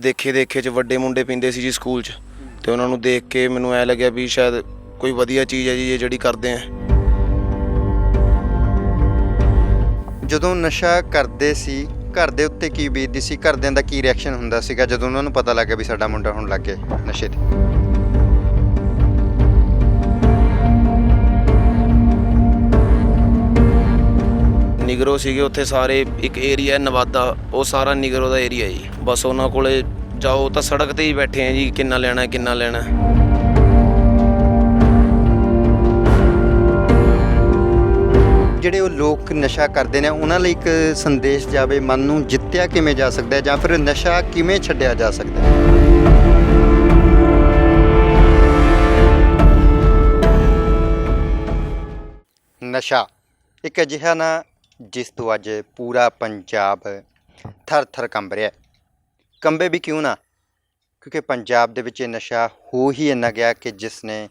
ਦੇਖੇ ਦੇਖੇ ਚ ਵੱਡੇ ਮੁੰਡੇ ਪੀਂਦੇ ਸੀ ਜੀ ਸਕੂਲ ਚ। ਤੇ ਉਹਨਾਂ ਨੂੰ ਦੇਖ ਕੇ ਮੈਨੂੰ ਐ ਲੱਗਿਆ ਵੀ ਸ਼ਾਇਦ ਕੋਈ ਵਧੀਆ ਚੀਜ਼ ਹੈ ਜੀ ਇਹ ਜਿਹੜੀ ਕਰਦੇ ਆ। ਜਦੋਂ ਨਸ਼ਾ ਕਰਦੇ ਸੀ, ਘਰ ਦੇ ਉੱਤੇ ਕੀ ਬੀਤਦੀ ਸੀ, ਘਰਦਿਆਂ ਦਾ ਕੀ ਰਿਐਕਸ਼ਨ ਹੁੰਦਾ ਸੀਗਾ ਜਦੋਂ ਉਹਨਾਂ ਨੂੰ ਪਤਾ ਲੱਗਿਆ ਵੀ ਸਾਡਾ ਮੁੰਡਾ ਹੁਣ ਲੱਗ ਗਿਆ ਨਸ਼ੇ ਤੇ? ਨਿਗਰੋ ਸੀਗੇ, ਉੱਥੇ ਸਾਰੇ ਇੱਕ ਏਰੀਆ ਨਵਾਦਾ, ਉਹ ਸਾਰਾ ਨਿਗਰੋ ਦਾ ਏਰੀਆ ਜੀ। ਬਸ ਉਹਨਾਂ ਕੋਲੇ ਜਾਓ ਤਾਂ ਸੜਕ ਤੇ ਹੀ ਬੈਠੇ ਆ ਜੀ, ਕਿੰਨਾ ਲੈਣਾ ਕਿੰਨਾ ਲੈਣਾ। ਜਿਹੜੇ ਉਹ ਲੋਕ ਨਸ਼ਾ ਕਰਦੇ ਨੇ, ਉਹਨਾਂ ਲਈ ਇੱਕ ਸੰਦੇਸ਼ ਜਾਵੇ, ਮਨ ਨੂੰ ਜਿੱਤਿਆ ਕਿਵੇਂ ਜਾ ਸਕਦਾ ਹੈ ਜਾਂ ਫਿਰ ਨਸ਼ਾ ਕਿਵੇਂ ਛੱਡਿਆ ਜਾ ਸਕਦਾ ਹੈ? ਨਸ਼ਾ। ਇੱਕ ਅਜਿਹਾ ਨਾ ਜਿਸ ਤੋਂ ਅੱਜ ਪੂਰਾ ਪੰਜਾਬ ਥਰ ਥਰ ਕੰਬ ਰਿਹਾ ਕੰਬੇ ਵੀ ਕਿਉਂ ਨਾ? ਕਿਉਂਕਿ ਪੰਜਾਬ ਦੇ ਵਿੱਚ ਇਹ ਨਸ਼ਾ ਹੋ ਹੀ ਇੰਨਾ ਗਿਆ ਕਿ ਜਿਸ ਨੇ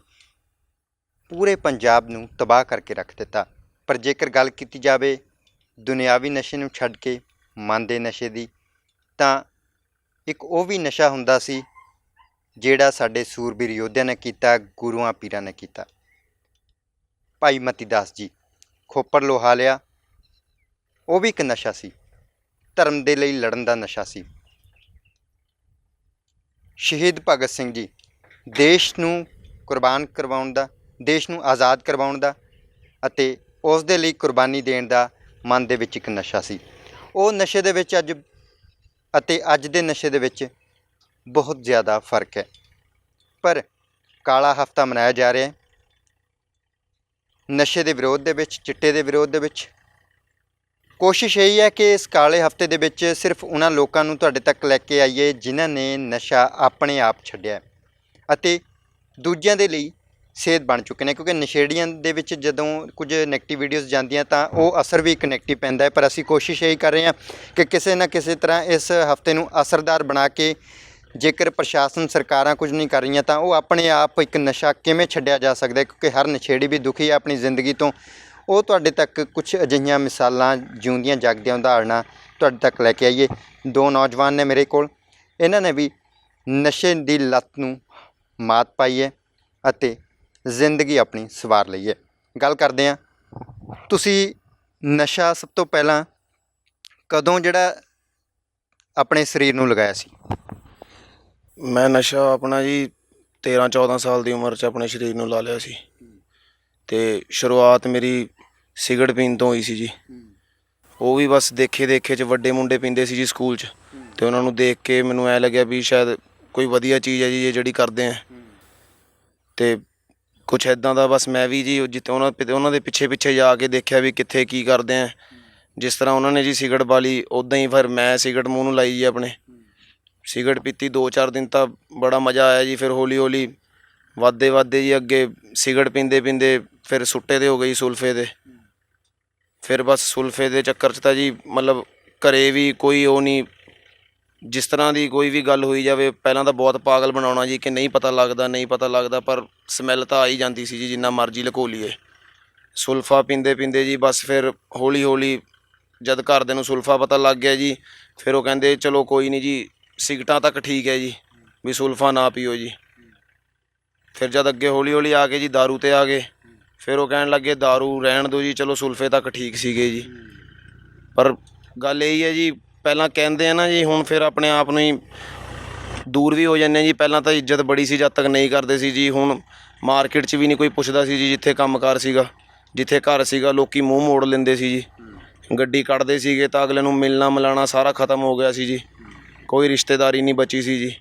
ਪੂਰੇ ਪੰਜਾਬ ਨੂੰ ਤਬਾਹ ਕਰਕੇ ਰੱਖ ਦਿੱਤਾ। ਪਰ ਜੇਕਰ ਗੱਲ ਕੀਤੀ ਜਾਵੇ ਦੁਨਿਆਵੀ ਨਸ਼ੇ ਨੂੰ ਛੱਡ ਕੇ ਮਨ ਦੇ ਨਸ਼ੇ ਦੀ, ਤਾਂ ਇੱਕ ਉਹ ਵੀ ਨਸ਼ਾ ਹੁੰਦਾ ਸੀ ਜਿਹੜਾ ਸਾਡੇ ਸੂਰਬੀਰ ਯੋਧਿਆਂ ਨੇ ਕੀਤਾ, ਗੁਰੂਆਂ ਪੀਰਾਂ ਨੇ ਕੀਤਾ। ਭਾਈ ਮਤੀ ਦਾਸ ਜੀ ਖੋਪਰ ਲੋਹਾ ਲਿਆ ਉਹ ਵੀ ਇੱਕ ਨਸ਼ਾ ਸੀ। ਧਰਮ ਦੇ ਲਈ ਲੜਨ ਦਾ ਨਸ਼ਾ ਸੀ। ਸ਼ਹੀਦ ਭਗਤ ਸਿੰਘ ਜੀ, ਦੇਸ਼ ਨੂੰ ਕੁਰਬਾਨ ਕਰਵਾਉਣ ਦਾ, ਦੇਸ਼ ਨੂੰ ਆਜ਼ਾਦ ਕਰਵਾਉਣ ਦਾ ਅਤੇ ਉਸ ਦੇ ਲਈ ਕੁਰਬਾਨੀ ਦੇਣ ਦਾ ਮਨ ਦੇ ਵਿੱਚ ਇੱਕ ਨਸ਼ਾ ਸੀ। ਉਹ ਨਸ਼ੇ ਦੇ ਵਿੱਚ ਅੱਜ ਅਤੇ ਅੱਜ ਦੇ ਨਸ਼ੇ ਦੇ ਵਿੱਚ ਬਹੁਤ ਜ਼ਿਆਦਾ ਫ਼ਰਕ ਹੈ। ਪਰ ਕਾਲਾ ਹਫਤਾ ਮਨਾਇਆ ਜਾ ਰਿਹਾ ਹੈ। ਨਸ਼ੇ ਦੇ ਵਿਰੋਧ ਦੇ ਵਿੱਚ, ਚਿੱਟੇ ਦੇ ਵਿਰੋਧ ਦੇ ਵਿੱਚ ਕੋਸ਼ਿਸ਼ ਇਹੀ ਹੈ ਕਿ ਇਸ ਕਾਲੇ ਹਫ਼ਤੇ ਦੇ ਵਿੱਚ ਸਿਰਫ ਉਹਨਾਂ ਲੋਕਾਂ ਨੂੰ ਤੁਹਾਡੇ ਤੱਕ ਲੈ ਕੇ ਆਈਏ ਜਿਨ੍ਹਾਂ ਨੇ ਨਸ਼ਾ ਆਪਣੇ ਆਪ ਛੱਡਿਆ ਅਤੇ ਦੂਜਿਆਂ ਦੇ ਲਈ ਸੇਧ ਬਣ ਚੁੱਕੇ ਨੇ, ਕਿਉਂਕਿ ਨਸ਼ੇੜੀਆਂ ਦੇ ਵਿੱਚ ਜਦੋਂ ਕੁਝ ਨੈਗੇਟਿਵ ਵੀਡੀਓਜ਼ ਜਾਂਦੀਆਂ ਤਾਂ ਉਹ ਅਸਰ ਵੀ ਇੱਕ ਨੈਗੇਟਿਵ ਪੈਂਦਾ ਹੈ। ਪਰ ਅਸੀਂ ਕੋਸ਼ਿਸ਼ ਇਹੀ ਕਰ ਰਹੇ ਹਾਂ ਕਿ ਕਿਸੇ ਨਾ ਕਿਸੇ ਤਰ੍ਹਾਂ ਇਸ ਹਫ਼ਤੇ ਨੂੰ ਅਸਰਦਾਰ ਬਣਾ ਕੇ ਜੇਕਰ ਪ੍ਰਸ਼ਾਸਨ ਸਰਕਾਰਾਂ ਕੁਝ ਨਹੀਂ ਕਰ ਰਹੀਆਂ ਤਾਂ ਉਹ ਆਪਣੇ ਆਪ ਇੱਕ ਨਸ਼ਾ ਕਿਵੇਂ ਛੱਡਿਆ ਜਾ ਸਕਦਾ ਕਿਉਂਕਿ ਹਰ ਨਸ਼ੇੜੀ ਵੀ ਦੁਖੀ ਹੈ ਆਪਣੀ ਜ਼ਿੰਦਗੀ ਤੋਂ। ਉਹ ਤੁਹਾਡੇ ਤੱਕ ਕੁਝ ਅਜਿਹੀਆਂ ਮਿਸਾਲਾਂ ਜਿਉਂਦੀਆਂ ਜਾਗਦੀਆਂ ਉਦਾਹਰਨਾਂ ਤੁਹਾਡੇ ਤੱਕ ਲੈ ਕੇ ਆਈਏ। ਦੋ ਨੌਜਵਾਨ ਨੇ ਮੇਰੇ ਕੋਲ। ਇਹਨਾਂ ਨੇ ਵੀ ਨਸ਼ੇ ਦੀ ਲੱਤ ਨੂੰ ਮਾਤ ਪਾਈ ਹੈ ਅਤੇ ਜ਼ਿੰਦਗੀ ਆਪਣੀ ਸਵਾਰ ਲਈ ਹੈ। ਗੱਲ ਕਰਦੇ ਹਾਂ। ਤੁਸੀਂ ਨਸ਼ਾ ਸਭ ਤੋਂ ਪਹਿਲਾਂ ਕਦੋਂ ਜਿਹੜਾ ਆਪਣੇ ਸਰੀਰ ਨੂੰ ਲਗਾਇਆ ਸੀ? ਮੈਂ ਨਸ਼ਾ ਆਪਣਾ ਜੀ 13 14 ਸਾਲ ਦੀ ਉਮਰ 'ਚ ਆਪਣੇ ਸਰੀਰ ਨੂੰ ਲਾ ਲਿਆ ਸੀ। ਤੇ ਸ਼ੁਰੂਆਤ ਮੇਰੀ ਸਿਗਰਟ ਪੀਣ ਤੋਂ ਹੋਈ ਸੀ ਜੀ। ਉਹ ਵੀ ਬਸ ਦੇਖੇ ਦੇਖੇ ਚ ਵੱਡੇ ਮੁੰਡੇ ਪੀਂਦੇ ਸੀ ਜੀ ਸਕੂਲ 'ਚ। ਤੇ ਉਹਨਾਂ ਨੂੰ ਦੇਖ ਕੇ ਮੈਨੂੰ ਐ ਲੱਗਿਆ ਵੀ ਸ਼ਾਇਦ ਕੋਈ ਵਧੀਆ ਚੀਜ਼ ਹੈ ਜੀ ਇਹ ਜਿਹੜੀ ਕਰਦੇ ਆ। ਤੇ ਕੁਛ ਐਦਾਂ ਦਾ ਬਸ ਮੈਂ ਵੀ ਜੀ ਜਿੱਤੇ ਉਹਨਾਂ ਉਹਨਾਂ ਦੇ ਪਿੱਛੇ ਪਿੱਛੇ ਜਾ ਕੇ ਦੇਖਿਆ ਵੀ ਕਿੱਥੇ ਕੀ ਕਰਦੇ ਆ। ਜਿਸ ਤਰ੍ਹਾਂ ਉਹਨਾਂ ਨੇ ਜੀ ਸਿਗਰਟ ਬਾਲੀ ਉਦਾਂ ਹੀ ਫਿਰ ਮੈਂ ਸਿਗਰਟ ਮੂੰਹ ਨੂੰ ਲਾਈ ਜੀ ਆਪਣੇ। ਸਿਗਰਟ ਪੀਤੀ 2-4 ਦਿਨ ਤਾਂ ਬੜਾ ਮਜ਼ਾ ਆਇਆ ਜੀ ਫਿਰ ਹੌਲੀ ਹੌਲੀ ਵੱਧਦੇ ਵੱਧਦੇ ਜੀ ਅੱਗੇ ਸਿਗਰਟ ਪੀਂਦੇ ਪੀਂਦੇ ਫਿਰ ਸੁੱਟੇ ਦੇ ਹੋ ਗਈ ਸੁਲਫੇ ਦੇ। ਫਿਰ ਬਸ ਸੁਲਫੇ ਦੇ ਚੱਕਰ 'ਚ ਤਾਂ ਜੀ ਮਤਲਬ ਘਰੇ ਵੀ ਕੋਈ ਉਹ ਨਹੀਂ, ਜਿਸ ਤਰ੍ਹਾਂ ਦੀ ਕੋਈ ਵੀ ਗੱਲ ਹੋਈ ਜਾਵੇ, ਪਹਿਲਾਂ ਤਾਂ ਬਹੁਤ ਪਾਗਲ ਬਣਾਉਣਾ ਜੀ ਕਿ ਨਹੀਂ ਪਤਾ ਲੱਗਦਾ, ਨਹੀਂ ਪਤਾ ਲੱਗਦਾ, ਪਰ ਸਮੈਲ ਤਾਂ ਆ ਹੀ ਜਾਂਦੀ ਸੀ ਜੀ, ਜਿੰਨਾ ਮਰਜ਼ੀ ਲਕੋ ਲਈਏ। ਸੁਲਫਾ ਪੀਂਦੇ ਪੀਂਦੇ ਜੀ ਬਸ ਫਿਰ ਹੌਲੀ ਹੌਲੀ ਜਦ ਘਰਦਿਆਂ ਨੂੰ ਸੁਲਫਾ ਪਤਾ ਲੱਗ ਗਿਆ ਜੀ, ਫਿਰ ਉਹ ਕਹਿੰਦੇ ਚਲੋ ਕੋਈ ਨਹੀਂ ਜੀ ਸਿਗਟਾਂ ਤੱਕ ਠੀਕ ਹੈ ਜੀ, ਵੀ ਸੁਲਫਾ ਨਾ ਪੀਓ ਜੀ। ਫਿਰ ਜਦ ਅੱਗੇ ਹੌਲੀ ਹੌਲੀ ਆ ਕੇ ਜੀ दारू ਤੇ ਆ ਗਏ। ਫਿਰ ਉਹ ਕਹਿਣ ਲੱਗੇ दारू ਰਹਿਣ ਦਿਓ ਜੀ, ਚਲੋ ਸੁਲਫੇ ਤੱਕ ਠੀਕ ਸੀਗੇ ਜੀ। ਪਰ ਗੱਲ ਇਹ ਹੈ ਜੀ, ਪਹਿਲਾਂ ਕਹਿੰਦੇ ਆ ਨਾ ਜੀ, ਹੁਣ ਫਿਰ ਆਪਣੇ ਆਪ ਨੂੰ ਹੀ ਦੂਰ ਵੀ ਹੋ ਜਾਂਦੇ ਆ ਜੀ। ਪਹਿਲਾਂ ਤਾਂ ਇੱਜ਼ਤ ਬੜੀ ਸੀ, ਜਦ ਤੱਕ ਨਹੀਂ ਕਰਦੇ ਸੀ ਜੀ, ਹੁਣ ਮਾਰਕੀਟ 'ਚ ਵੀ ਨਹੀਂ ਕੋਈ ਪੁੱਛਦਾ ਸੀ ਜੀ, ਜਿੱਥੇ ਕੰਮਕਾਰ ਸੀਗਾ, ਜਿੱਥੇ ਘਰ ਸੀਗਾ, ਲੋਕੀ ਮੂੰਹ ਮੋੜ ਲੈਂਦੇ ਸੀ ਜੀ। ਗੱਡੀ ਕੱਢਦੇ ਸੀਗੇ ਤਾਂ ਅਗਲੇ ਨੂੰ ਮਿਲਣਾ ਮਿਲਾਣਾ ਸਾਰਾ ਖਤਮ ਹੋ ਗਿਆ ਸੀ ਜੀ। ਕੋਈ ਰਿਸ਼ਤੇਦਾਰੀ ਨਹੀਂ ਬਚੀ ਸੀ ਜੀ।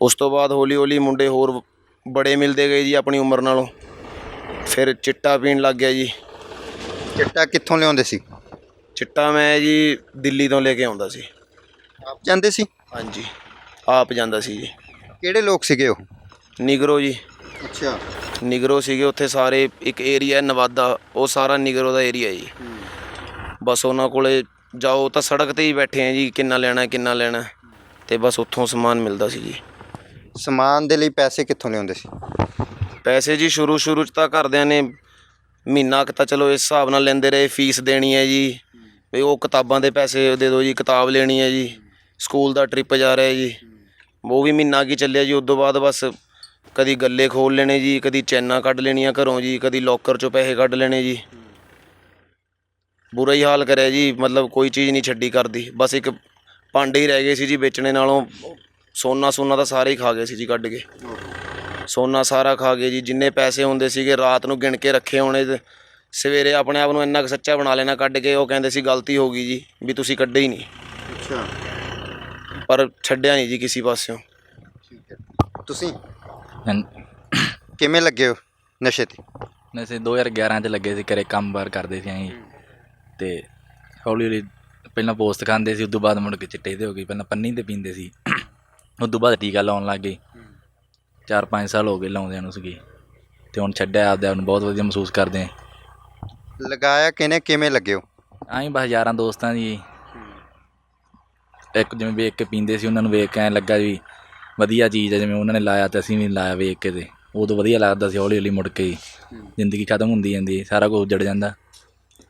ਉਸ ਤੋਂ ਬਾਅਦ ਹੌਲੀ ਹੌਲੀ ਮੁੰਡੇ ਹੋਰ ਬੜੇ ਮਿਲਦੇ ਗਏ ਜੀ ਆਪਣੀ ਉਮਰ ਨਾਲੋਂ। ਫਿਰ ਚਿੱਟਾ ਪੀਣ ਲੱਗ ਗਿਆ ਜੀ। ਚਿੱਟਾ ਕਿੱਥੋਂ ਲਿਆਉਂਦੇ ਸੀ? ਚਿੱਟਾ ਮੈਂ ਜੀ ਦਿੱਲੀ ਤੋਂ ਲੈ ਕੇ ਆਉਂਦਾ ਸੀ। ਆਪ ਜਾਂਦੇ ਸੀ? ਹਾਂਜੀ ਆਪ ਜਾਂਦਾ ਸੀ ਜੀ। ਕਿਹੜੇ ਲੋਕ ਸੀਗੇ ਉਹ? ਨਿਗਰੋ ਜੀ। ਅੱਛਾ। ਨਿਗਰੋ ਸੀਗੇ ਉੱਥੇ ਸਾਰੇ ਇੱਕ ਏਰੀਆ ਨਵਾਦਾ ਉਹ ਸਾਰਾ ਨਿਗਰੋ ਦਾ ਏਰੀਆ ਜੀ। ਬਸ ਉਹਨਾਂ ਕੋਲੇ ਜਾਓ ਤਾਂ ਸੜਕ ਤੇ ਹੀ ਬੈਠੇ ਆ ਜੀ ਕਿੰਨਾ ਲੈਣਾ ਕਿੰਨਾ ਲੈਣਾ ਤੇ ਬਸ ਉੱਥੋਂ ਸਮਾਨ ਮਿਲਦਾ ਸੀ ਜੀ। ਸਮਾਨ ਦੇ ਲਈ ਪੈਸੇ ਕਿੱਥੋਂ ਲਿਆਉਂਦੇ ਸੀ? ਪੈਸੇ ਜੀ ਸ਼ੁਰੂ ਸ਼ੁਰੂ ਚ ਤਾਂ ਘਰਦਿਆਂ ਨੇ ਮਹੀਨਾ ਕੁ ਤਾਂ ਚਲੋ ਇਸ ਹਿਸਾਬ ਨਾਲ ਲੈਂਦੇ ਰਹੇ, ਫੀਸ ਦੇਣੀ ਹੈ ਜੀ। ਵੀ ਉਹ ਕਿਤਾਬਾਂ ਦੇ ਪੈਸੇ ਦੇ ਦਿਓ ਜੀ, ਕਿਤਾਬ ਲੈਣੀ ਹੈ ਜੀ। ਸਕੂਲ ਦਾ ਟ੍ਰਿਪ ਜਾ ਰਿਹਾ ਜੀ। ਉਹ ਵੀ ਮਹੀਨਾ ਕੀ ਚੱਲਿਆ ਜੀ ਉਸ ਤੋਂ ਬਾਅਦ ਬਸ ਕਦੀ ਗੱਲੇ ਖੋਲ ਲੈਣੇ ਜੀ, ਕਦੀ ਚੈਨਾਂ ਕੱਢ ਲੈਣੀਆਂ ਘਰੋਂ ਜੀ, ਕਦੀ ਲੋਕਰ ਚੋਂ ਪੈਸੇ ਕੱਢ ਲੈਣੇ ਜੀ। ਬੁਰਾ ਹੀ ਹਾਲ ਕਰਿਆ ਜੀ, ਮਤਲਬ ਕੋਈ ਚੀਜ਼ ਨਹੀਂ ਛੱਡੀ ਕਰਦੀ ਬਸ ਇੱਕ ਭਾਂਡੇ ਹੀ ਰਹਿ ਗਏ ਸੀ ਜੀ, ਵੇਚਣੇ ਨਾਲੋਂ ਸੋਨਾ ਸੋਨਾ ਤਾਂ ਸਾਰੇ ਹੀ ਖਾ ਗਏ ਸੀ ਜੀ, ਕੱਢ ਕੇ। ਸੋਨਾ ਸਾਰਾ ਖਾ ਗਏ ਜੀ ਜਿੰਨੇ ਪੈਸੇ ਹੁੰਦੇ ਸੀਗੇ ਰਾਤ ਨੂੰ ਗਿਣ ਕੇ ਰੱਖੇ ਹੋਣੇ ਤੇ ਸਵੇਰੇ ਆਪਣੇ ਆਪ ਨੂੰ ਇੰਨਾ ਕੁ ਸੱਚਾ ਬਣਾ ਲੈਣਾ ਕੱਢ ਕੇ ਉਹ ਕਹਿੰਦੇ ਸੀ ਗਲਤੀ ਹੋ ਗਈ ਜੀ ਵੀ ਤੁਸੀਂ ਕੱਢੇ ਹੀ ਨਹੀਂ। ਅੱਛਾ। ਪਰ ਛੱਡਿਆ ਨਹੀਂ ਜੀ ਕਿਸੇ ਪਾਸਿਓਂ। ਠੀਕ ਹੈ। ਤੁਸੀਂ ਕਿਵੇਂ ਲੱਗੇ ਹੋ ਨਸ਼ੇ ਤੇ? ਨਸ਼ੇ 2011 ਚ ਲੱਗੇ ਸੀ ਘਰੇ ਕੰਮ ਬਾਰ ਕਰਦੇ ਸੀ ਅਸੀਂ। ਤੇ ਹੌਲੀ ਹੌਲੀ ਪਹਿਲਾਂ ਪੋਸਟ ਖਾਂਦੇ ਸੀ ਉਦੋਂ ਬਾਅਦ ਮੁੜ ਕੇ ਚਿੱਟੇ ਤੇ ਹੋ ਗਈ ਪਹਿਲਾਂ ਪੰਨੀ ਤੇ ਪੀਂਦੇ ਸੀ। ਉਦੋਂ ਬਾਅਦ ਟੀਕਾ ਲਾਉਣ ਲੱਗ ਗਏ। 4-5 ਸਾਲ ਹੋ ਗਏ ਲਾਉਂਦਿਆਂ ਨੂੰ ਸੀਗੇ। ਤੇ ਹੁਣ ਛੱਡਿਆ ਆਪਦੇ ਆਪ ਨੂੰ ਬਹੁਤ ਵਧੀਆ ਮਹਿਸੂਸ ਕਰਦੇ ਆਂ। ਲਗਾਇਆ ਕਿਨੇ ਕਿਵੇਂ ਲੱਗੇ ਹੋ ਆਹੀਂ ਬਸ ਯਾਰਾਂ ਦੋਸਤਾਂ ਦੀ ਇੱਕ ਜਿਵੇਂ ਵੇਖ ਕੇ ਪੀਂਦੇ ਸੀ ਉਹਨਾਂ ਨੂੰ ਵੇਖ ਕੇ ਐਂ ਲੱਗਾ ਵੀ ਵਧੀਆ ਚੀਜ਼ ਹੈ ਜਿਵੇਂ ਉਹਨਾਂ ਨੇ ਲਾਇਆ ਤੇ ਅਸੀਂ ਵੀ ਲਾਇਆ ਵੇਖ ਕੇ ਤੇ। ਉਦੋਂ ਵਧੀਆ ਲੱਗਦਾ ਸੀ ਹੌਲੀ ਹੌਲੀ ਮੁੜ ਕੇ ਹੀ। ਜ਼ਿੰਦਗੀ ਖਤਮ ਹੁੰਦੀ ਜਾਂਦੀ ਹੈ, ਸਾਰਾ ਕੁਝ ਉੱਜੜ ਜਾਂਦਾ।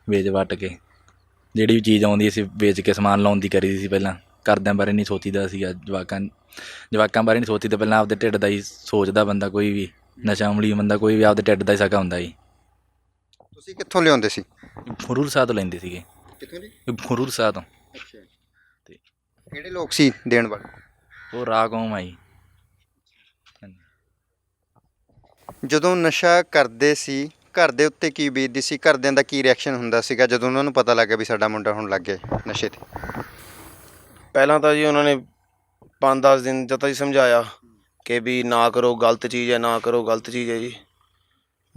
ਵੇਚ ਵੱਟ ਕੇ। ਜਿਹੜੀ ਵੀ ਚੀਜ਼ ਆਉਂਦੀ ਸੀ ਵੇਚ ਕੇ ਸਮਾਨ ਲਾਉਣ ਦੀ ਕਰੀ ਸੀ ਪਹਿਲਾਂ। ਕਰਦਿਆਂ ਬਾਰੇ ਨਹੀਂ ਸੋਚੀਦਾ ਸੀਗਾ ਜਵਾਕਾਂ ਜਵਾਕਾਂ ਬਾਰੇ ਨਹੀਂ ਸੋਚੀਦਾ ਪਹਿਲਾਂ ਆਪਦੇ ਢਿੱਡ ਦਾ ਹੀ ਸੋਚਦਾ ਬੰਦਾ ਕੋਈ ਵੀ ਨਸ਼ਾ ਅਮਲੀ ਬੰਦਾ ਕੋਈ ਵੀ ਆਪਦੇ ਢਿੱਡ ਦਾ ਹੀ ਸਕਾ ਹੁੰਦਾ ਸੀ। ਤੁਸੀਂ ਕਿੱਥੋਂ ਲਿਆਉਂਦੇ ਸੀ? ਫਰੂਰ ਸਾਹ ਤੋਂ ਲੈਂਦੇ ਸੀਗੇ। ਕਿੱਥੋਂ ਜੀ? ਫਰੂਰ ਸਾਹ ਤੋਂ। ਅੱਛਾ। ਤੇ ਕਿਹੜੇ ਲੋਕ ਸੀ ਦੇਣ ਵਾਲੇ? ਉਹ ਰਾਹ ਕੌਮ ਆਈ ਜਦੋਂ ਨਸ਼ਾ ਕਰਦੇ ਸੀ ਘਰ ਦੇ ਉੱਤੇ ਕੀ ਬੀਤਦੀ ਸੀ? ਘਰਦਿਆਂ ਦਾ ਕੀ ਰਿਐਕਸ਼ਨ ਹੁੰਦਾ ਸੀਗਾ ਜਦੋਂ ਉਹਨਾਂ ਨੂੰ ਪਤਾ ਲੱਗਾ ਵੀ ਸਾਡਾ ਮੁੰਡਾ ਹੁਣ ਲੱਗ ਗਿਆ ਨਸ਼ੇ ਤੇ? ਪਹਿਲਾਂ ਤਾਂ ਜੀ ਉਹਨਾਂ ਨੇ 5-10 ਦਿਨ ਜਦ ਤੱਕ ਸਮਝਾਇਆ ਕਿ ਵੀ ਨਾ ਕਰੋ ਗਲਤ ਚੀਜ਼ ਹੈ, ਨਾ ਕਰੋ ਗਲਤ ਚੀਜ਼ ਹੈ ਜੀ।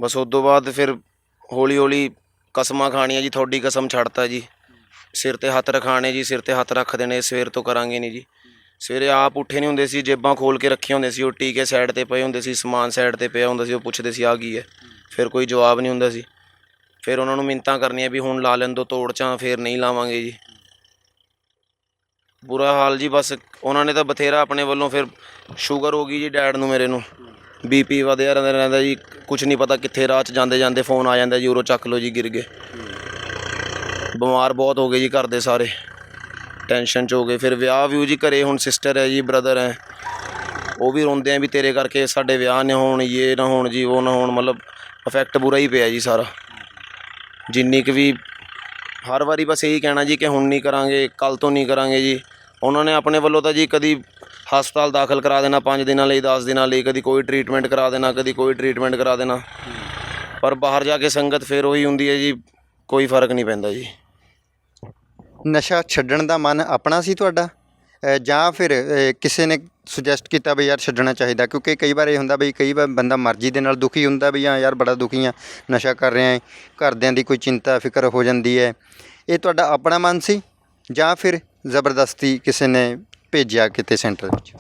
ਬਸ ਉਸ ਤੋਂ ਬਾਅਦ ਫਿਰ ਹੌਲੀ ਹੌਲੀ ਕਸਮਾਂ ਖਾਣੀਆਂ ਜੀ, ਤੁਹਾਡੀ ਕਸਮ ਛੱਡਤਾ ਜੀ। ਸਿਰ ਤੇ ਹੱਥ ਰਖਾਣੇ ਜੀ, ਸਿਰ ਤੇ ਹੱਥ ਰੱਖ ਦੇਣੇ, ਸਵੇਰ ਤੋਂ ਕਰਾਂਗੇ ਨਹੀਂ ਜੀ। ਸਵੇਰੇ ਆਪ ਉੱਠੇ ਨਹੀਂ ਹੁੰਦੇ ਸੀ, ਜੇਬਾਂ ਖੋਲ ਕੇ ਰੱਖੀਆਂ ਹੁੰਦੇ ਸੀ, ਉਹ ਟੀਕੇ ਸਾਈਡ ਤੇ ਪਏ ਹੁੰਦੇ ਸੀ, ਸਮਾਨ ਸਾਈਡ ਤੇ ਪਿਆ ਹੁੰਦਾ ਸੀ, ਉਹ ਪੁੱਛਦੇ ਸੀ ਆ ਕੀ ਹੈ? ਫਿਰ ਕੋਈ ਜਵਾਬ ਨਹੀਂ ਹੁੰਦਾ ਸੀ। ਫਿਰ ਉਹਨਾਂ ਨੂੰ ਮਿੰਤਾਂ ਕਰਨੀਆਂ ਵੀ ਹੁਣ ਲਾ ਲੈਣ ਦੋ ਤੋੜ ਚਾਂ, ਫਿਰ ਨਹੀਂ ਲਾਵਾਂਗੇ ਜੀ। ਬੁਰਾ ਹਾਲ ਜੀ, ਬਸ ਉਹਨਾਂ ਨੇ ਤਾਂ ਬਥੇਰਾ ਆਪਣੇ ਵੱਲੋਂ ਫਿਰ ਸ਼ੂਗਰ ਹੋ ਗਈ ਜੀ ਡੈਡ ਨੂੰ ਮੇਰੇ ਨੂੰ। ਬੀਪੀ ਵਧਿਆ ਰਹਿੰਦਾ ਰਹਿੰਦਾ ਜੀ ਕੁਝ ਨਹੀਂ ਪਤਾ ਕਿੱਥੇ ਰਾਹ 'ਚ ਜਾਂਦੇ ਜਾਂਦੇ ਫੋਨ ਆ ਜਾਂਦਾ ਜੀ, ਉਰੋਂ ਚੱਕ ਲਓ ਜੀ ਗਿਰ ਗਏ। ਬਿਮਾਰ ਬਹੁਤ ਹੋ ਗਏ ਜੀ ਘਰ ਦੇ ਸਾਰੇ। ਟੈਨਸ਼ਨ 'ਚ ਹੋ ਗਏ। ਫਿਰ ਵਿਆਹ ਵੀ ਜੀ ਘਰੇ ਹੁਣ ਸਿਸਟਰ ਹੈ ਜੀ, ਬ੍ਰਦਰ ਹੈ। ਉਹ ਵੀ ਰੋਂਦੇ ਆ ਵੀ ਤੇਰੇ ਕਰਕੇ ਸਾਡੇ ਵਿਆਹ ਨਾ ਹੋਣ, ਇਹ ਨਾ ਹੋਣ ਜੀ, ਉਹ ਨਾ ਹੋਣ, ਮਤਲਬ ਇਫੈਕਟ ਬੁਰਾ ਹੀ ਪਿਆ ਜੀ ਸਾਰਾ। ਜਿੰਨੀ ਕੁ ਵੀ, ਹਰ ਵਾਰੀ ਬਸ ਇਹੀ ਕਹਿਣਾ ਜੀ ਕਿ ਹੁਣ ਨਹੀਂ ਕਰਾਂਗੇ ਕੱਲ ਤੋਂ ਨਹੀਂ ਕਰਾਂਗੇ ਜੀ। ਉਹਨਾਂ ਨੇ ਆਪਣੇ ਵੱਲੋਂ ਤਾਂ ਜੀ ਕਦੀ ਹਸਪਤਾਲ ਦਾਖਲ ਕਰਾ ਦੇਣਾ 5 ਦਿਨਾਂ ਲਈ 10 ਦਿਨਾਂ ਲਈ, ਕਦੀ ਕੋਈ ਟ੍ਰੀਟਮੈਂਟ ਕਰਾ ਦੇਣਾ, ਕਦੀ ਕੋਈ ਟ੍ਰੀਟਮੈਂਟ ਕਰਾ ਦੇਣਾ। ਪਰ ਬਾਹਰ ਜਾ ਕੇ ਸੰਗਤ ਫੇਰ ਉਹੀ ਹੁੰਦੀ ਹੈ ਜੀ, ਕੋਈ ਫ਼ਰਕ ਨਹੀਂ ਪੈਂਦਾ ਜੀ। ਨਸ਼ਾ ਛੱਡਣ ਦਾ ਮਨ ਆਪਣਾ ਸੀ ਤੁਹਾਡਾ? ਜਾਂ ਫਿਰ ਕਿਸੇ ਨੇ ਸੁਜੈਸਟ ਕੀਤਾ ਵੀ ਯਾਰ ਛੱਡਣਾ ਚਾਹੀਦਾ, ਕਿਉਂਕਿ ਕਈ ਵਾਰ ਇਹ ਹੁੰਦਾ ਵੀ ਕਈ ਵਾਰ ਬੰਦਾ ਮਰਜ਼ੀ ਦੇ ਨਾਲ ਦੁਖੀ ਹੁੰਦਾ ਵੀ ਹਾਂ ਯਾਰ ਬੜਾ ਦੁਖੀ ਆ ਨਸ਼ਾ ਕਰ ਰਿਹਾ ਹੈ, ਘਰਦਿਆਂ ਦੀ ਕੋਈ ਚਿੰਤਾ, ਫਿਕਰ ਹੋ ਜਾਂਦੀ ਹੈ। ਇਹ ਤੁਹਾਡਾ ਆਪਣਾ ਮਨ ਸੀ ਜਾਂ ਫਿਰ ਜ਼ਬਰਦਸਤੀ ਕਿਸੇ ਨੇ ਭੇਜਿਆ ਕਿਤੇ ਸੈਂਟਰ ਵਿੱਚ?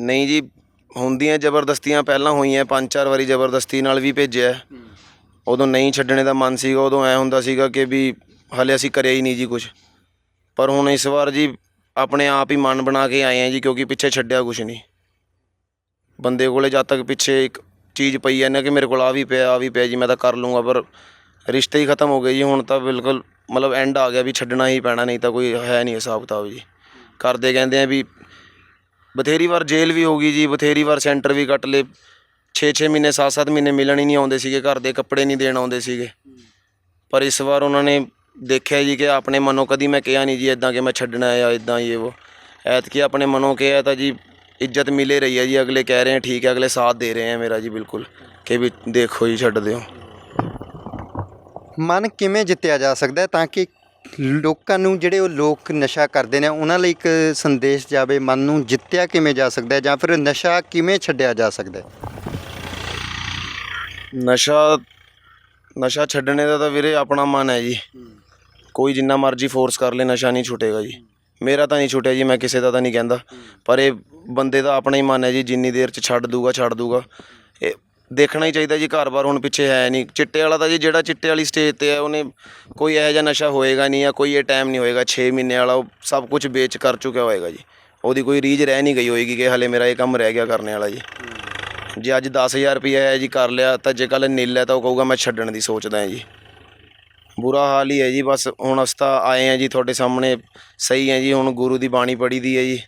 ਨਹੀਂ ਜੀ, ਹੁੰਦੀਆਂ ਜ਼ਬਰਦਸਤੀਆਂ ਪਹਿਲਾਂ ਹੋਈਆਂ, ਪੰਜ ਚਾਰ ਵਾਰੀ ਜ਼ਬਰਦਸਤੀ ਨਾਲ ਵੀ ਭੇਜਿਆ। ਉਦੋਂ ਨਹੀਂ ਛੱਡਣੇ ਦਾ ਮਨ ਸੀਗਾ, ਉਦੋਂ ਐ ਹੁੰਦਾ ਸੀਗਾ ਕਿ ਵੀ ਹਲੇ ਅਸੀਂ ਕਰਿਆ ਹੀ ਨਹੀਂ ਜੀ ਕੁਝ ਪਰ ਹੁਣ ਇਸ ਵਾਰ ਜੀ ਆਪਣੇ ਆਪ ਹੀ ਮਨ ਬਣਾ ਕੇ ਆਏ ਆ ਜੀ, ਕਿਉਂਕਿ ਪਿੱਛੇ ਛੱਡਿਆ ਕੁਝ ਨਹੀਂ। ਬੰਦੇ ਕੋਲੇ ਜਦ ਤੱਕ ਪਿੱਛੇ ਇੱਕ ਚੀਜ਼ ਪਈ ਐ ਨਾ ਕਿ ਮੇਰੇ ਕੋਲ ਆ ਵੀ ਪਿਆ, ਆ ਵੀ ਪਿਆ ਜੀ, ਮੈਂ ਤਾਂ ਕਰ ਲੂੰਗਾ, ਪਰ ਰਿਸ਼ਤੇ ਹੀ ਖਤਮ ਹੋ ਗਏ ਜੀ, ਹੁਣ ਤਾਂ ਬਿਲਕੁਲ ਮਤਲਬ ਐਂਡ ਆ ਗਿਆ ਵੀ ਛੱਡਣਾ ਹੀ ਪੈਣਾ, ਨਹੀਂ ਤਾਂ ਕੋਈ ਹੈ ਨਹੀਂ ਹਿਸਾਬ ਕਿਤਾਬ ਜੀ। ਕਰਦੇ ਕਹਿੰਦੇ ਆ ਵੀ ਬਥੇਰੀ ਵਾਰ ਜੇਲ੍ਹ ਵੀ ਹੋ ਗਈ ਜੀ, ਬਥੇਰੀ ਵਾਰ ਸੈਂਟਰ ਵੀ ਕੱਟ ਲਏ। 6-6 ਮਹੀਨੇ 7-7 ਮਹੀਨੇ ਮਿਲਣ ਹੀ ਨਹੀਂ ਆਉਂਦੇ ਸੀਗੇ ਘਰ ਦੇ, ਕੱਪੜੇ ਨਹੀਂ ਦੇਣ ਆਉਂਦੇ ਸੀਗੇ। ਪਰ ਇਸ ਵਾਰ ਉਹਨਾਂ ਨੇ ਦੇਖਿਆ ਜੀ ਕਿ ਆਪਣੇ ਮਨੋਂ ਕਦੀ ਮੈਂ ਕਿਹਾ ਨਹੀਂ ਜੀ ਇਦਾਂ ਕਿ ਮੈਂ ਛੱਡਣਾ ਹੈ ਜਾਂ ਇਦਾਂ ਇਹ ਉਹ। ਐਤਕੀ ਆਪਣੇ ਮਨੋਂ ਕਿਹਾ ਤਾਂ ਜੀ, ਇੱਜ਼ਤ ਮਿਲੇ ਰਹੀ ਹੈ ਜੀ, ਅਗਲੇ ਕਹਿ ਰਹੇ ਹੈ ਠੀਕ ਹੈ ਅਗਲੇ ਸਾਥ ਦੇ ਰਹੇ ਹੈ ਮੇਰਾ ਜੀ, ਬਿਲਕੁਲ। ਕਿ ਵੀ ਦੇਖੋ ਜੀ, ਛੱਡ ਦਿਓ। ਮਨ ਕਿਵੇਂ ਜਿੱਤਿਆ ਜਾ ਸਕਦਾ ਹੈ ਤਾਂ ਕਿ ਲੋਕਾਂ ਨੂੰ ਜਿਹੜੇ ਉਹ ਲੋਕ ਨਸ਼ਾ ਕਰਦੇ ਨੇ, ਉਹਨਾਂ ਲਈ ਇੱਕ ਸੰਦੇਸ਼ ਜਾਵੇ, ਮਨ ਨੂੰ ਜਿੱਤਿਆ ਕਿਵੇਂ ਜਾ ਸਕਦਾ ਹੈ ਜਾਂ ਫਿਰ ਨਸ਼ਾ ਕਿਵੇਂ ਛੱਡਿਆ ਜਾ ਸਕਦਾ ਹੈ? ਨਸ਼ਾ ਨਸ਼ਾ ਛੱਡਣੇ ਦਾ ਤਾਂ ਵੀਰੇ ਆਪਣਾ ਮਨ ਹੈ ਜੀ। ਕੋਈ ਜਿੰਨਾ ਮਰਜ਼ੀ ਫੋਰਸ ਕਰ ਲੇ, ਨਸ਼ਾ ਨਹੀਂ ਛੁੱਟੇਗਾ ਜੀ। ਮੇਰਾ ਤਾਂ ਨਹੀਂ ਛੁੱਟਿਆ ਜੀ, ਮੈਂ ਕਿਸੇ ਦਾ ਤਾਂ ਨਹੀਂ ਕਹਿੰਦਾ। ਪਰ ਇਹ ਬੰਦੇ ਦਾ ਆਪਣਾ ਹੀ ਮਨ ਹੈ ਜੀ, ਜਿੰਨੀ ਦੇਰ ਚ ਛੱਡ ਦੂਗਾ ਛੱਡ ਦੂਗਾ। ਇਹ ਦੇਖਣਾ ਹੀ ਚਾਹੀਦਾ ਜੀ, ਘਰ-ਬਾਰ ਹੁਣ ਪਿੱਛੇ ਹੈ ਨਹੀਂ। ਚਿੱਟੇ ਵਾਲਾ ਤਾਂ ਜੀ, ਜਿਹੜਾ ਚਿੱਟੇ ਵਾਲੀ ਸਟੇਜ ਤੇ ਹੈ, ਉਹਨੇ ਕੋਈ ਇਹੋ ਜਿਹਾ ਨਸ਼ਾ ਹੋਏਗਾ ਨਹੀਂ ਜਾਂ ਕੋਈ ਇਹ ਟਾਈਮ ਨਹੀਂ ਹੋਏਗਾ। 6 ਮਹੀਨੇ ਵਾਲਾ ਉਹ ਸਭ ਕੁਝ ਵੇਚ ਕਰ ਚੁੱਕਿਆ ਹੋਏਗਾ ਜੀ। ਉਹਦੀ ਕੋਈ ਰੀਝ ਰਹਿ ਨਹੀਂ ਗਈ ਹੋਏਗੀ ਕਿ ਹਲੇ ਮੇਰਾ ਇਹ ਕੰਮ ਰਹਿ ਗਿਆ ਕਰਨੇ ਵਾਲਾ ਜੀ। ਜੇ ਅੱਜ 10000 ਰੁਪਏ ਹੈ ਜੀ ਕਰ ਲਿਆ, ਤਾਂ ਜੇ ਕੱਲ ਨਿਲ ਹੈ ਤਾਂ ਉਹ ਕਹੂਗਾ, ਮੈਂ ਛੱਡਣ ਦੀ ਸੋਚਦਾ ਹਾਂ ਜੀ। ਬੁਰਾ ਹਾਲ ਹੀ ਹੈ ਜੀ, ਬਸ ਹੁਣ ਅਸੀਂ ਤਾਂ ਆਏ ਆ ਜੀ, ਤੁਹਾਡੇ ਸਾਹਮਣੇ ਸਹੀ ਹੈ ਜੀ, ਹੁਣ ਗੁਰੂ ਦੀ ਬਾਣੀ ਪੜ੍ਹੀ ਦੀ ਹੈ ਜੀ।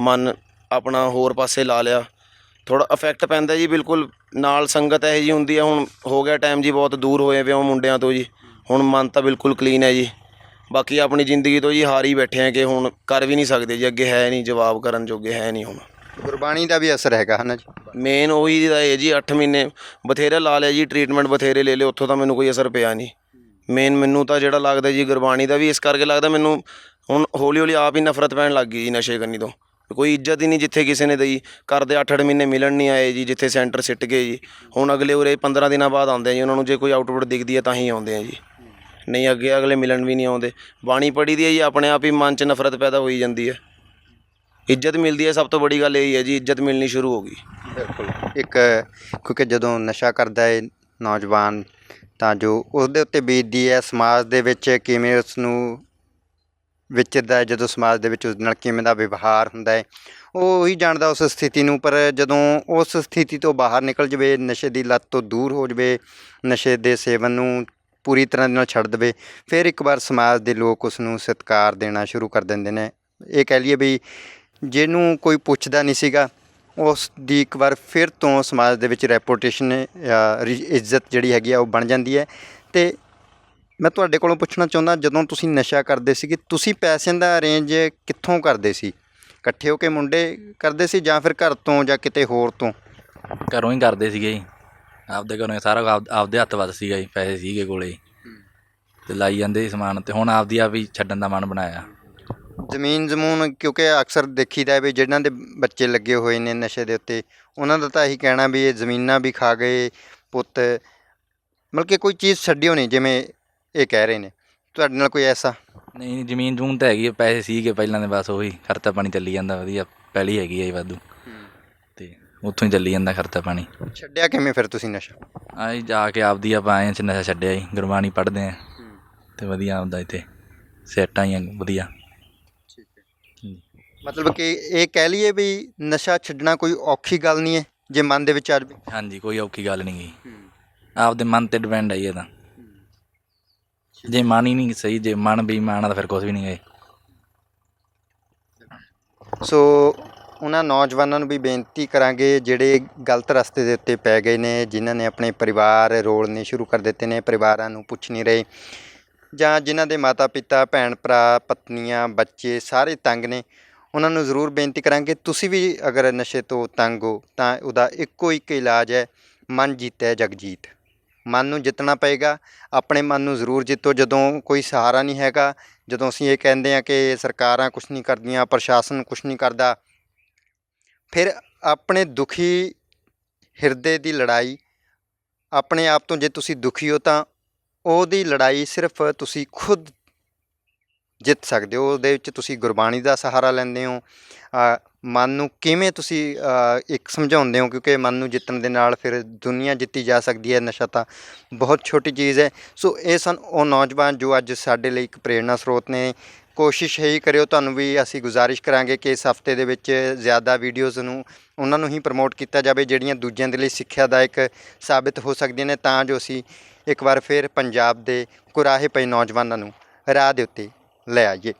ਮਨ ਆਪਣਾ ਹੋਰ ਪਾਸੇ ਲਾ ਲਿਆ। ਥੋੜਾ ਇਫੈਕਟ ਪੈਂਦਾ ਜੀ, ਬਿਲਕੁਲ ਨਾਲ ਸੰਗਤ ਇਹ ਜੀ ਹੁੰਦੀ ਆ ਹੁਣ ਹੋ ਗਿਆ ਟਾਈਮ ਜੀ ਬਹੁਤ ਦੂਰ ਹੋਏ ਵੇ ਮੁੰਡਿਆਂ ਤੋਂ ਜੀ। ਹੁਣ ਮਨ ਤਾਂ ਬਿਲਕੁਲ ਕਲੀਨ ਹੈ ਜੀ। ਬਾਕੀ ਆਪਣੀ ਜ਼ਿੰਦਗੀ ਤੋਂ ਜੀ ਹਾਰ ਹੀ ਬੈਠੇ ਆ ਕਿ ਹੁਣ ਕਰ ਵੀ ਨਹੀਂ ਸਕਦੇ ਜੀ ਅੱਗੇ ਹੈ ਨਹੀਂ ਜਵਾਬ ਕਰਨ ਜੋਗੇ ਹੈ ਨਹੀਂ ਹੁਣ। ਗੁਰਬਾਣੀ ਦਾ ਵੀ ਅਸਰ ਹੈਗਾ ਹਨਾ ਜੀ? ਮੇਨ ਉਹੀ ਦਾ ਹੈ ਜੀ 8 ਮਹੀਨੇ ਬਥੇਰੇ ਲਾ ਲਿਆ ਜੀ ਟ੍ਰੀਟਮੈਂਟ ਬਥੇਰੇ ਲੈ ਲਏ ਉੱਥੋਂ ਤਾਂ ਮੈਨੂੰ ਕੋਈ ਅਸਰ ਪਿਆ ਨਹੀਂ। ਮੇਨ ਮੈਨੂੰ ਤਾਂ ਜਿਹੜਾ ਲੱਗਦਾ ਜੀ ਗੁਰਬਾਣੀ ਦਾ ਵੀ ਇਸ ਕਰਕੇ ਲੱਗਦਾ ਮੈਨੂੰ ਹੁਣ ਹੌਲੀ ਹੌਲੀ ਆਪ ਹੀ ਨਫ਼ਰਤ ਪੈਣ ਲੱਗ ਗਈ ਜੀ ਨਸ਼ੇ ਕਰਨੀ ਤੋਂ। ਕੋਈ ਇੱਜ਼ਤ ਹੀ ਨਹੀਂ ਜਿੱਥੇ ਕਿਸੇ ਨੇ ਦਈ। ਕਰਦੇ 8-8 ਮਹੀਨੇ ਮਿਲਣ ਨਹੀਂ ਆਏ ਜੀ, ਜਿੱਥੇ ਸੈਂਟਰ ਸਿੱਟ ਗਏ ਜੀ। ਹੁਣ ਅਗਲੇ ਉਰੇ 15 ਦਿਨਾਂ ਬਾਅਦ ਆਉਂਦੇ ਆ ਜੀ, ਉਹਨਾਂ ਨੂੰ ਜੇ ਕੋਈ ਆਊਟਪੁੱਟ ਦਿਖਦੀ ਹੈ ਤਾਂ ਹੀ ਆਉਂਦੇ ਆ ਜੀ। ਨਹੀਂ, ਅੱਗੇ ਅਗਲੇ ਮਿਲਣ ਵੀ ਨਹੀਂ ਆਉਂਦੇ। ਬਾਣੀ ਪੜੀ ਦੀ ਹੈ ਜੀ, ਆਪਣੇ ਆਪ ਹੀ ਮਨ 'ਚ ਨਫ਼ਰਤ ਪੈਦਾ ਹੋਈ ਜਾਂਦੀ ਹੈ ਇੱਜ਼ਤ ਮਿਲਦੀ ਹੈ ਸਭ ਤੋਂ ਬੜੀ ਗੱਲ ਇਹ ਹੈ ਜੀ, ਇੱਜ਼ਤ ਮਿਲਣੀ ਸ਼ੁਰੂ ਹੋ ਗਈ। ਬਿਲਕੁਲ। ਇੱਕ, ਕਿਉਂਕਿ ਜਦੋਂ ਨਸ਼ਾ ਕਰਦਾ ਹੈ ਨੌਜਵਾਨ, ਤਾਂ ਜੋ ਉਹਦੇ ਉੱਤੇ ਬੀਤਦੀ ਹੈ ਸਮਾਜ ਦੇ ਵਿੱਚ ਕਿਵੇਂ ਉਸ ਨੂੰ ਵਿਚਰਦਾ ਹੈ, ਜਦੋਂ ਸਮਾਜ ਦੇ ਵਿੱਚ ਉਸ ਨਾਲ ਕਿਵੇਂ ਦਾ ਵਿਵਹਾਰ ਹੁੰਦਾ ਹੈ, ਉਹ ਹੀ ਜਾਣਦਾ ਉਸ ਸਥਿਤੀ ਨੂੰ, ਪਰ ਜਦੋਂ ਉਸ ਸਥਿਤੀ ਤੋਂ ਬਾਹਰ ਨਿਕਲ ਜਵੇ, ਨਸ਼ੇ ਦੀ ਲੱਤ ਤੋਂ ਦੂਰ ਹੋ ਜਵੇ, ਨਸ਼ੇ ਦੇ ਸੇਵਨ ਨੂੰ ਪੂਰੀ ਤਰ੍ਹਾਂ ਦੇ ਨਾਲ ਛੱਡ ਦੇਵੇ, ਫਿਰ ਇੱਕ ਵਾਰ ਸਮਾਜ ਦੇ ਲੋਕ ਉਸ ਨੂੰ ਸਤਿਕਾਰ ਦੇਣਾ ਸ਼ੁਰੂ ਕਰ ਦਿੰਦੇ ਨੇ। ਇਹ ਕਹਿ ਲਈਏ ਵੀ ਜਿਹਨੂੰ ਕੋਈ ਪੁੱਛਦਾ ਨਹੀਂ ਸੀਗਾ, ਉਸ ਦੀ ਇੱਕ ਵਾਰ ਫਿਰ ਤੋਂ ਸਮਾਜ ਦੇ ਵਿੱਚ ਰੈਪੂਟੇਸ਼ਨ ਇੱਜ਼ਤ ਜਿਹੜੀ ਹੈਗੀ ਆ, ਉਹ ਬਣ ਜਾਂਦੀ ਹੈ ਤੇ ਮੈਂ ਤੁਹਾਡੇ ਕੋਲੋਂ ਪੁੱਛਣਾ ਚਾਹੁੰਦਾ ਜਦੋਂ ਤੁਸੀਂ ਨਸ਼ਾ ਕਰਦੇ ਸੀਗੇ ਤੁਸੀਂ ਪੈਸਿਆਂ ਦਾ ਅਰੇਂਜ ਕਿੱਥੋਂ ਕਰਦੇ ਸੀ? ਇਕੱਠੇ ਹੋ ਕੇ ਮੁੰਡੇ ਕਰਦੇ ਸੀ ਜਾਂ ਫਿਰ ਘਰ ਤੋਂ ਜਾਂ ਕਿਤੇ ਹੋਰ ਤੋਂ? ਘਰੋਂ ਹੀ ਕਰਦੇ ਸੀਗੇ ਜੀ। ਆਪਦੇ ਘਰੋਂ ਹੀ ਸਾਰਾ ਆਪ- ਆਪਦੇ ਹੱਥ ਵੱਸ ਸੀਗਾ ਜੀ ਪੈਸੇ ਸੀਗੇ ਕੋਲੇ। ਤੇ ਲਾਈ ਜਾਂਦੇ ਸੀ ਸਮਾਨ ਤੇ ਹੁਣ ਆਪਦੀ ਆਪ ਹੀ ਛੱਡਣ ਦਾ ਮਨ ਬਣਾਇਆ। ਜ਼ਮੀਨ ਜ਼ਮੂਨ ਕਿਉਂਕਿ ਅਕਸਰ ਦੇਖੀਦਾ ਹੈ ਵੀ ਜਿਹਨਾਂ ਦੇ ਬੱਚੇ ਲੱਗੇ ਹੋਏ ਨੇ ਨਸ਼ੇ ਦੇ ਉੱਤੇ ਉਹਨਾਂ ਦਾ ਤਾਂ ਇਹੀ ਕਹਿਣਾ ਵੀ ਇਹ ਜ਼ਮੀਨਾਂ ਵੀ ਖਾ ਗਏ ਪੁੱਤ। ਮਤਲਬ ਕਿ ਕੋਈ ਚੀਜ਼ ਛੱਡਿਓ ਨਹੀਂ ਜਿਵੇਂ ਇਹ ਕਹਿ ਰਹੇ ਨੇ। ਤੁਹਾਡੇ ਨਾਲ ਕੋਈ ਐਸਾ? ਨਹੀਂ ਜ਼ਮੀਨ ਜੂਨ ਤਾਂ ਹੈਗੀ ਆ, ਪੈਸੇ ਸੀਗੇ ਪਹਿਲਾਂ ਦੇ ਬਸ ਉਹੀ ਖਰਚਾ ਪਾਣੀ ਚੱਲੀ ਜਾਂਦਾ ਵਧੀਆ ਪਹਿਲੀ ਹੈਗੀ ਆ ਜੀ ਵਾਧੂ। ਤੇ ਉੱਥੋਂ ਹੀ ਚੱਲੀ ਜਾਂਦਾ ਖਰਚਾ ਪਾਣੀ। ਛੱਡਿਆ ਕਿਵੇਂ ਫਿਰ ਤੁਸੀਂ ਨਸ਼ਾ? ਆਈ ਜਾ ਕੇ ਆਪਦੀ ਆਪਾਂ ਆਏ ਚ ਨਸ਼ਾ ਛੱਡਿਆ ਜੀ ਗੁਰਬਾਣੀ ਪੜ੍ਹਦੇ ਆ। ਤੇ ਵਧੀਆ ਆਉਂਦਾ ਇੱਥੇ ਸੈਟਾਂ ਹੀ ਆ ਵਧੀਆ। ਠੀਕ ਹੈ। ਮਤਲਬ ਕਿ ਇਹ ਕਹਿ ਲਈਏ ਵੀ ਨਸ਼ਾ ਛੱਡਣਾ ਕੋਈ ਔਖੀ ਗੱਲ ਨਹੀਂ ਹੈ ਜੇ ਮਨ ਦੇ ਵਿੱਚ ਆ ਜਾਵੇ ਹਾਂਜੀ ਕੋਈ ਔਖੀ ਗੱਲ ਨਹੀਂ ਗਈ ਆਪਦੇ ਮਨ ਤੇ ਡਿਪੈਂਡ ਆਈ ਇਹ ਤਾਂ। ਜੇ ਮਨ ਹੀ ਨਹੀਂ ਸਹੀ, ਜੇ ਮਨ ਬੇਈਮਾਨ ਆ ਤਾਂ ਫਿਰ ਕੁਝ ਵੀ ਨਹੀਂ ਗਏ ਸੋ ਉਹਨਾਂ ਨੌਜਵਾਨਾਂ ਨੂੰ ਵੀ ਬੇਨਤੀ ਕਰਾਂਗੇ, ਜਿਹੜੇ ਗਲਤ ਰਸਤੇ ਦੇ ਉੱਤੇ ਪੈ ਗਏ ਨੇ, ਜਿਨ੍ਹਾਂ ਨੇ ਆਪਣੇ ਪਰਿਵਾਰ ਰੋਲਣੇ ਸ਼ੁਰੂ ਕਰ ਦਿੱਤੇ ਨੇ, ਪਰਿਵਾਰਾਂ ਨੂੰ ਪੁੱਛ ਨਹੀਂ ਰਹੇ, ਜਾਂ ਜਿਨ੍ਹਾਂ ਦੇ ਮਾਤਾ ਪਿਤਾ ਭੈਣ ਭਰਾ ਪਤਨੀਆਂ, ਬੱਚੇ ਸਾਰੇ ਤੰਗ ਨੇ, ਉਹਨਾਂ ਨੂੰ ਜ਼ਰੂਰ ਬੇਨਤੀ ਕਰਾਂਗੇ, ਤੁਸੀਂ ਵੀ ਅਗਰ ਨਸ਼ੇ ਤੋਂ ਤੰਗ ਹੋ, ਤਾਂ ਉਹਦਾ ਇੱਕੋ ਇੱਕ ਇਲਾਜ ਹੈ, ਮਨ ਜੀਤੈ ਜਗ ਜੀਤ ਮਨ ਨੂੰ ਜਿੱਤਣਾ ਪਏਗਾ। ਆਪਣੇ ਮਨ ਨੂੰ ਜ਼ਰੂਰ ਜਿੱਤੋ। ਜਦੋਂ ਕੋਈ ਸਹਾਰਾ ਨਹੀਂ ਹੈਗਾ, ਜਦੋਂ ਅਸੀਂ ਇਹ ਕਹਿੰਦੇ ਆ ਕਿ ਸਰਕਾਰਾਂ ਕੁਝ ਨਹੀਂ ਕਰਦੀਆਂ, ਪ੍ਰਸ਼ਾਸਨ ਕੁਝ ਨਹੀਂ ਕਰਦਾ, ਫਿਰ ਆਪਣੇ ਦੁਖੀ ਹਿਰਦੇ ਦੀ ਲੜਾਈ, ਆਪਣੇ ਆਪ ਤੋਂ ਜੇ ਤੁਸੀਂ ਦੁਖੀ ਹੋ ਤਾਂ ਉਹਦੀ ਲੜਾਈ ਸਿਰਫ ਤੁਸੀਂ ਖੁਦ ਜਿੱਤ ਸਕਦੇ ਹੋ, ਉਹਦੇ ਵਿੱਚ ਤੁਸੀਂ ਗੁਰਬਾਣੀ ਦਾ ਸਹਾਰਾ ਲੈਂਦੇ ਹੋ। ਮਨ ਨੂੰ ਕਿਵੇਂ ਤੁਸੀਂ ਇੱਕ ਸਮਝਾਉਂਦੇ ਹੋ? ਕਿਉਂਕਿ ਮਨ ਨੂੰ ਜਿੱਤਣ ਦੇ ਨਾਲ ਫਿਰ ਦੁਨੀਆ ਜਿੱਤੀ ਜਾ ਸਕਦੀ ਹੈ, ਨਸ਼ਾ ਤਾਂ ਬਹੁਤ ਛੋਟੀ ਚੀਜ਼ ਹੈ। ਸੋ ਇਹ ਸਨ ਉਹ ਨੌਜਵਾਨ ਜੋ ਅੱਜ ਸਾਡੇ ਲਈ ਇੱਕ ਪ੍ਰੇਰਣਾ ਸਰੋਤ ਨੇ। ਕੋਸ਼ਿਸ਼ ਹੈ ਹੀ ਕਰਿਓ, ਤੁਹਾਨੂੰ ਵੀ ਅਸੀਂ ਗੁਜ਼ਾਰਿਸ਼ ਕਰਾਂਗੇ ਕਿ ਇਸ ਹਫ਼ਤੇ ਦੇ ਵਿੱਚ ਜ਼ਿਆਦਾ ਵੀਡੀਓਜ਼ ਨੂੰ, ਉਹਨਾਂ ਨੂੰ ਹੀ ਪ੍ਰਮੋਟ ਕੀਤਾ ਜਾਵੇ, ਜਿਹੜੀਆਂ ਦੂਜਿਆਂ ਦੇ ਲਈ ਸਿੱਖਿਆਦਾਇਕ ਸਾਬਿਤ ਹੋ ਸਕਦੀਆਂ ਨੇ। ਤਾਂ ਜੋ ਅਸੀਂ ਇੱਕ ਵਾਰ ਫਿਰ ਪੰਜਾਬ ਦੇ ਕੁਰਾਹੇ ਪਏ ਨੌਜਵਾਨਾਂ ਨੂੰ ਰਾਹ ਦੇ ਉੱਤੇ ਲੈ ਆਈਏ